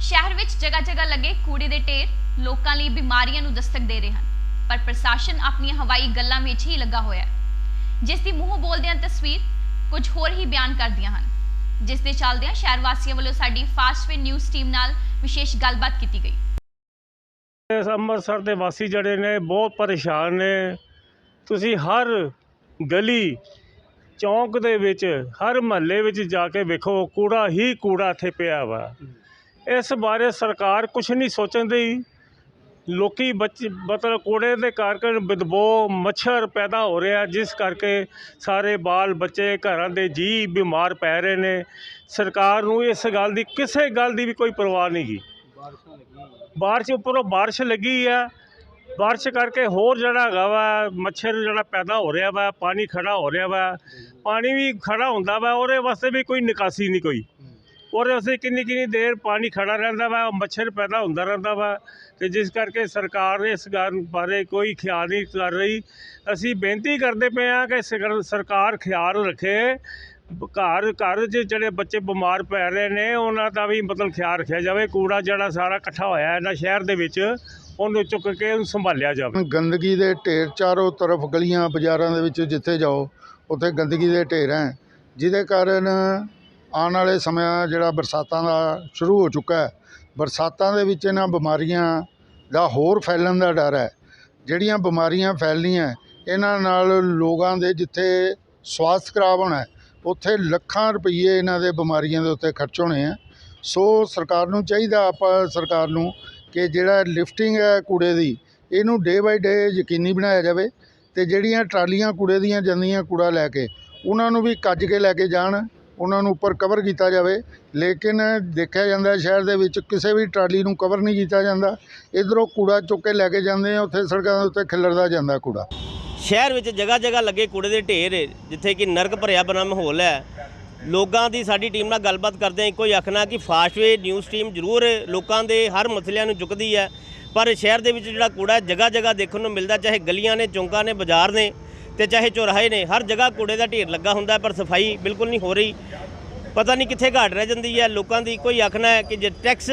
ਸ਼ਹਿਰ ਵਿੱਚ ਜਗ੍ਹਾ-ਜਗ੍ਹਾ ਲੱਗੇ ਕੂੜੇ ਦੇ ਢੇਰ ਲੋਕਾਂ ਲਈ ਬਿਮਾਰੀਆਂ ਨੂੰ ਦਸਤਕ ਦੇ ਰਹੇ ਹਨ। ਪਰ ਪ੍ਰਸ਼ਾਸਨ ਆਪਣੀਆਂ ਹਵਾਈ ਗੱਲਾਂ ਵਿੱਚ ਹੀ ਲੱਗਾ ਹੋਇਆ ਹੈ। ਜਿਸ ਦੀ ਮੂੰਹ ਬੋਲਦਿਆਂ ਤਸਵੀਰ ਕੁਝ ਹੋਰ ਹੀ ਬਿਆਨ ਕਰਦੀਆਂ ਹਨ। ਜਿਸ ਦੇ ਚੱਲਦਿਆਂ ਸ਼ਹਿਰ ਵਾਸੀਆਂ ਵੱਲੋਂ ਸਾਡੀ ਫਾਸਟ ਫੇ ਨਿਊਜ਼ ਟੀਮ ਨਾਲ ਵਿਸ਼ੇਸ਼ ਗੱਲਬਾਤ ਕੀਤੀ ਗਈ। ਇਸ ਅੰਮ੍ਰਿਤਸਰ ਦੇ ਵਾਸੀ ਜਿਹੜੇ ਨੇ, ਬਹੁਤ ਪਰੇਸ਼ਾਨ ਨੇ। ਤੁਸੀਂ ਹਰ ਗਲੀ, ਚੌਂਕ ਦੇ ਵਿੱਚ, ਹਰ ਮਹੱਲੇ ਵਿੱਚ ਜਾ ਕੇ ਵੇਖੋ, ਕੂੜਾ ਹੀ ਕੂੜਾ ਇੱਥੇ ਪਿਆ ਵਾ। ਇਸ ਬਾਰੇ ਸਰਕਾਰ ਕੁਝ ਨਹੀਂ ਸੋਚਣ ਦੀ ਲੋਕੀ ਬੱਚ, ਮਤਲਬ ਕੂੜੇ ਦੇ ਕਾਰਨ ਬਦਬੋ ਮੱਛਰ ਪੈਦਾ ਹੋ ਰਿਹਾ ਜਿਸ ਕਰਕੇ ਸਾਰੇ ਬਾਲ ਬੱਚੇ ਘਰਾਂ ਦੇ ਜੀ ਬਿਮਾਰ ਪੈ ਰਹੇ ਨੇ। ਸਰਕਾਰ ਨੂੰ ਇਸ ਗੱਲ ਦੀ, ਕਿਸੇ ਗੱਲ ਦੀ ਵੀ ਕੋਈ ਪਰਵਾਹ ਨਹੀਂ ਗੀ। ਬਾਰਿਸ਼ ਉੱਪਰੋਂ ਬਾਰਿਸ਼ ਲੱਗੀ ਆ ਬਾਰਿਸ਼ ਕਰਕੇ ਹੋਰ ਜਿਹੜਾ ਹੈਗਾ ਵਾ, ਮੱਛਰ ਜਿਹੜਾ ਪੈਦਾ ਹੋ ਰਿਹਾ ਵਾ, ਪਾਣੀ ਖੜਾ ਹੋ ਰਿਹਾ ਵਾ। ਪਾਣੀ ਵੀ ਖੜਾ ਹੁੰਦਾ ਵਾ, ਉਹਦੇ ਵਾਸਤੇ ਵੀ ਕੋਈ ਨਿਕਾਸੀ ਨਹੀਂ ਕੋਈ। ਉਹਦੇ ਵਾਸਤੇ ਕਿੰਨੀ ਕਿੰਨੀ ਦੇਰ ਪਾਣੀ ਖੜਾ ਰਹਿੰਦਾ ਵਾ ਮੱਛਰ ਪੈਦਾ ਹੁੰਦਾ ਰਹਿੰਦਾ ਵਾ ਤੇ ਜਿਸ ਕਰਕੇ ਸਰਕਾਰ ਇਸ ਗੱਲ ਬਾਰੇ ਕੋਈ ਖਿਆਲ ਨਹੀਂ ਕਰ ਰਹੀ। ਅਸੀਂ ਬੇਨਤੀ ਕਰਦੇ ਪਏ ਆ ਕਿ ਸਰ- ਸਰਕਾਰ ਖਿਆਲ ਰੱਖੇ। ਘਰ ਘਰ 'ਚ ਜਿਹੜੇ ਬੱਚੇ ਬਿਮਾਰ ਪੈ ਰਹੇ ਨੇ, ਉਹਨਾਂ ਦਾ ਵੀ ਮਤਲਬ ਖਿਆਲ ਰੱਖਿਆ ਜਾਵੇ। ਕੂੜਾ ਜਿਹੜਾ ਸਾਰਾ ਇਕੱਠਾ ਹੋਇਆ ਇਹਨਾਂ ਸ਼ਹਿਰ ਦੇ ਵਿੱਚ, ਉਹਨੂੰ ਚੁੱਕ ਕੇ ਉਹਨੂੰ ਸੰਭਾਲਿਆ ਜਾਵੇ। ਗੰਦਗੀ ਦੇ ਢੇਰ ਚਾਰੋਂ ਤਰਫ ਗਲੀਆਂ ਬਾਜ਼ਾਰਾਂ ਦੇ ਵਿੱਚ ਜਿੱਥੇ ਜਾਓ, ਉੱਥੇ ਗੰਦਗੀ ਦੇ ਢੇਰ ਹੈ। ਜਿਹਦੇ ਕਾਰਨ ਆਉਣ ਵਾਲੇ ਸਮਾਂ ਜਿਹੜਾ ਬਰਸਾਤਾਂ ਦਾ ਸ਼ੁਰੂ ਹੋ ਚੁੱਕਾ ਹੈ, ਬਰਸਾਤਾਂ ਦੇ ਵਿੱਚ ਇਹਨਾਂ ਬਿਮਾਰੀਆਂ ਦਾ ਹੋਰ ਫੈਲਣ ਦਾ ਡਰ ਹੈ। ਜਿਹੜੀਆਂ ਬਿਮਾਰੀਆਂ ਫੈਲਣੀਆਂ, ਇਹਨਾਂ ਨਾਲ ਲੋਕਾਂ ਦੇ ਜਿੱਥੇ ਸਵਾਸਥ ਖਰਾਬ ਹੋਣਾ ਉੱਥੇ ਲੱਖਾਂ ਰੁਪਈਏ ਇਹਨਾਂ ਦੇ ਬਿਮਾਰੀਆਂ ਦੇ ਉੱਤੇ ਖਰਚ ਹੋਣੇ ਆ। ਸੋ ਸਰਕਾਰ ਨੂੰ ਚਾਹੀਦਾ, ਆਪਾਂ ਸਰਕਾਰ ਨੂੰ ਕਿ ਜਿਹੜਾ ਲਿਫਟਿੰਗ ਹੈ ਕੂੜੇ ਦੀ, ਇਹਨੂੰ ਡੇ ਬਾਈ ਡੇ ਯਕੀਨੀ ਬਣਾਇਆ ਜਾਵੇ ਤੇ ਜਿਹੜੀਆਂ ਟਰਾਲੀਆਂ ਕੂੜੇ ਦੀਆਂ ਜਾਂਦੀਆਂ ਕੂੜਾ ਲੈ ਕੇ, ਉਹਨਾਂ ਨੂੰ ਵੀ ਕੱਜ ਕੇ ਲੈ ਕੇ ਜਾਣ। ਉਹਨਾਂ ਨੂੰ ਉੱਪਰ ਕਵਰ ਕੀਤਾ ਜਾਵੇ। ਲੇਕਿਨ ਦੇਖਿਆ ਜਾਂਦਾ ਸ਼ਹਿਰ ਦੇ ਵਿੱਚ ਕਿਸੇ ਵੀ ਟਰਾਲੀ ਨੂੰ ਕਵਰ ਨਹੀਂ ਕੀਤਾ ਜਾਂਦਾ। ਇਧਰੋਂ ਕੂੜਾ ਚੁੱਕ ਕੇ ਲੈ ਕੇ ਜਾਂਦੇ ਆ, ਉੱਥੇ ਸੜਕਾਂ ਦੇ ਉੱਤੇ ਖਿਲਰਦਾ ਜਾਂਦਾ ਕੂੜਾ। ਸ਼ਹਿਰ ਵਿੱਚ ਜਗ੍ਹਾ ਜਗ੍ਹਾ ਲੱਗੇ ਕੂੜੇ ਦੇ ਢੇਰ, ਜਿੱਥੇ ਕਿ ਨਰਕ ਭਰਿਆ ਬਣਾ ਮਾਹੌਲ ਹੈ। ਲੋਕਾਂ ਦੀ ਸਾਡੀ ਟੀਮ ਨਾਲ ਗੱਲਬਾਤ ਕਰਦੇ ਹਾਂ। ਇੱਕੋ ਹੀ ਆਖਣਾ ਕਿ ਫਾਸਟਵੇ ਨਿਊਜ਼ ਟੀਮ ਜ਼ਰੂਰ ਲੋਕਾਂ ਦੇ ਹਰ ਮਸਲਿਆਂ ਨੂੰ ਚੁੱਕਦੀ ਹੈ। ਪਰ ਸ਼ਹਿਰ ਦੇ ਵਿੱਚ ਜਿਹੜਾ ਕੂੜਾ ਜਗ੍ਹਾ ਜਗ੍ਹਾ ਦੇਖਣ ਨੂੰ ਮਿਲਦਾ, ਚਾਹੇ ਗਲੀਆਂ ਨੇ, ਚੌਂਕਾਂ ਨੇ, ਬਾਜ਼ਾਰ ਨੇ ਤੇ ਚਾਹੇ ਚੌਰਾਹੇ ਨੇ, ਹਰ ਜਗ੍ਹਾ ਕੂੜੇ ਦਾ ਢੇਰ ਲੱਗਾ ਹੁੰਦਾ ਪਰ ਸਫ਼ਾਈ ਬਿਲਕੁਲ ਨਹੀਂ ਹੋ ਰਹੀ। ਪਤਾ ਨਹੀਂ ਕਿੱਥੇ ਘਾਟ ਰਹਿ ਜਾਂਦੀ ਹੈ। ਲੋਕਾਂ ਦੀ ਕੋਈ ਆਖਣਾ ਹੈ ਕਿ ਜੇ ਟੈਕਸ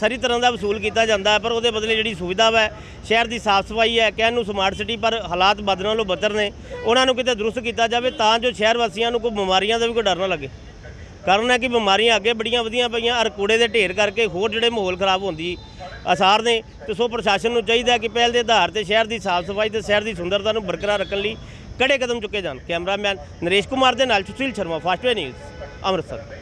ਸਾਰੀ ਤਰ੍ਹਾਂ ਦਾ ਵਸੂਲ ਕੀਤਾ ਜਾਂਦਾ ਹੈ, ਪਰ ਉਹਦੇ ਬਦਲੇ ਜਿਹੜੀ ਸੁਵਿਧਾ ਹੈ ਸ਼ਹਿਰ ਦੀ ਸਾਫ਼ ਸਫ਼ਾਈ ਹੈ, ਕਹਿਣ ਨੂੰ ਸਮਾਰਟ ਸਿਟੀ ਪਰ ਹਾਲਾਤ ਬਦਲਣ ਨਾਲੋਂ ਬਦਤਰ ਨੇ। ਉਹਨਾਂ ਨੂੰ ਕਿਤੇ ਦਰੁਸਤ ਕੀਤਾ ਜਾਵੇ, ਤਾਂ ਜੋ ਸ਼ਹਿਰ ਵਾਸੀਆਂ ਨੂੰ ਕੋਈ ਬਿਮਾਰੀਆਂ ਦਾ ਵੀ ਕੋਈ ਡਰ ਨਾ ਲੱਗੇ। ਕਾਰਨ ਹੈ ਕਿ ਬਿਮਾਰੀਆਂ ਅੱਗੇ ਬੜੀਆਂ ਵਧੀਆਂ ਪਈਆਂ, ਔਰ ਕੂੜੇ ਦੇ ਢੇਰ ਕਰਕੇ ਹੋਰ ਜਿਹੜੇ ਮਾਹੌਲ ਖਰਾਬ ਹੁੰਦੀ ਆਸਾਰ ਨੇ, ਤੇ ਸੋ ਪ੍ਰਸ਼ਾਸਨ ਨੂੰ ਚਾਹੀਦਾ ਕਿ ਪਹਿਲ ਦੇ ਆਧਾਰ ਤੇ ਸ਼ਹਿਰ ਦੀ ਸਾਫ਼ ਸਫ਼ਾਈ ਤੇ ਸ਼ਹਿਰ ਦੀ ਸੁੰਦਰਤਾ ਨੂੰ ਬਰਕਰਾਰ ਰੱਖਣ ਲਈ ਕੜੇ ਕਦਮ ਚੁੱਕੇ ਜਾਣ। ਕੈਮਰਾਮੈਨ ਨਰੇਸ਼ ਕੁਮਾਰ ਦੇ ਨਾਲ ਸੁਸ਼ੀਲ ਸ਼ਰਮਾ ਫਾਸਟਵੇ ਨਿਊਜ਼ ਅੰਮ੍ਰਿਤਸਰ।